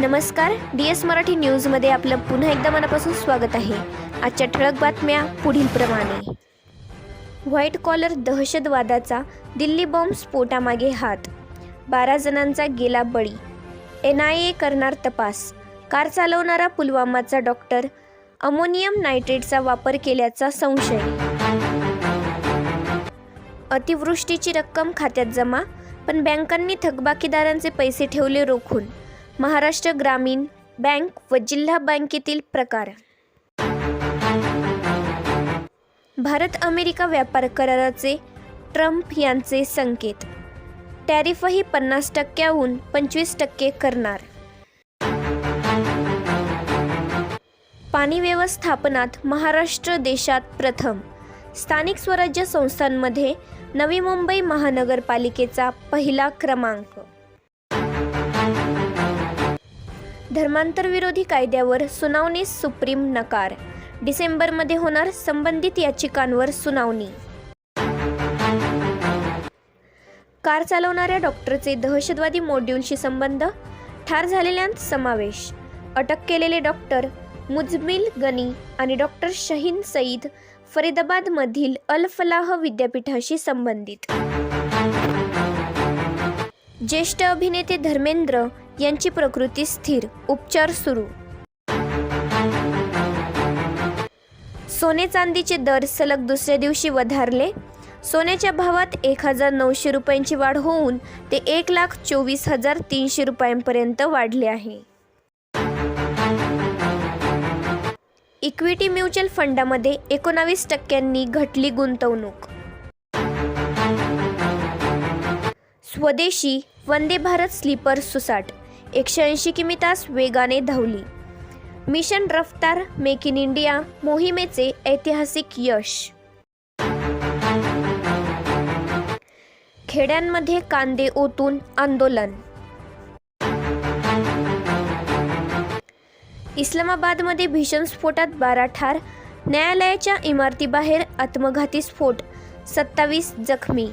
नमस्कार D S Marathi न्यूजमध्ये आपलं पुन्हा एकदा मनापासून स्वागत आहे. आजच्या ठळक बातम्या पुढीलप्रमाणे व्हाईट कॉलर दहशतवादाचा दिल्ली बॉम्ब स्फोटामागे हात. बारा जणांचा गेला बळी. एन आय ए करणार तपास. कार चालवणारा पुलवामाचा डॉक्टर. अमोनियम नायट्रेटचा वापर केल्याचा संशय. अतिवृष्टीची रक्कम खात्यात जमा पण बँकांनी थकबाकीदारांचे पैसे ठेवले रोखून. महाराष्ट्र ग्रामीण बँक व जिल्हा बँकेतील प्रकार. भारत अमेरिका व्यापार कराराचे ट्रम्प यांचे संकेत. टॅरिफही पन्नास टक्क्याहून पंचवीस टक्के करणार. पाणी व्यवस्थापनात महाराष्ट्र देशात प्रथम. स्थानिक स्वराज्य संस्थांमध्ये नवी मुंबई महानगरपालिकेचा पहिला क्रमांक. धर्मांतरविरोधी कायद्यावर सुनावणीस सुप्रीम नकार. डिसेंबरमध्ये होणार संबंधित याचिकांवर सुनावणी. कार चालवणाऱ्या डॉक्टरचे दहशतवादी मॉड्यूलशी संबंध ठार झालेल्यांत समावेश. अटक केलेले डॉक्टर मुजमिल गनी आणि डॉक्टर शहीन सईद फरीदाबादमधील अल फलाह विद्यापीठाशी संबंधित. ज्येष्ठ अभिनेते धर्मेंद्र यांची प्रकृती स्थिर. उपचार सुरू. सोने चांदीचे दर सलग दुसऱ्या दिवशी वधारले. सोन्याच्या भावात एक हजार नऊशे रुपयांची वाढ होऊन ते एक लाख चोवीस हजार तीनशे रुपयांपर्यंत वाढले आहे. इक्विटी म्युच्युअल फंडामध्ये एकोणावीस टक्क्यांनी घटली गुंतवणूक. स्वदेशी वंदे भारत स्लीपर सुसाट. एकशे ऐंशी किमी तास वेगाने धावली. मिशन रफ्तार मेक इन इंडिया मोहिमेचे ऐतिहासिक यश. खेड्यांमध्ये कांदे ओतून आंदोलन. इस्लामाबादमध्ये भीषण स्फोटात बारा ठार न्यायालयाच्या इमारतीबाहेर आत्मघाती स्फोट सत्तावीस जखमी.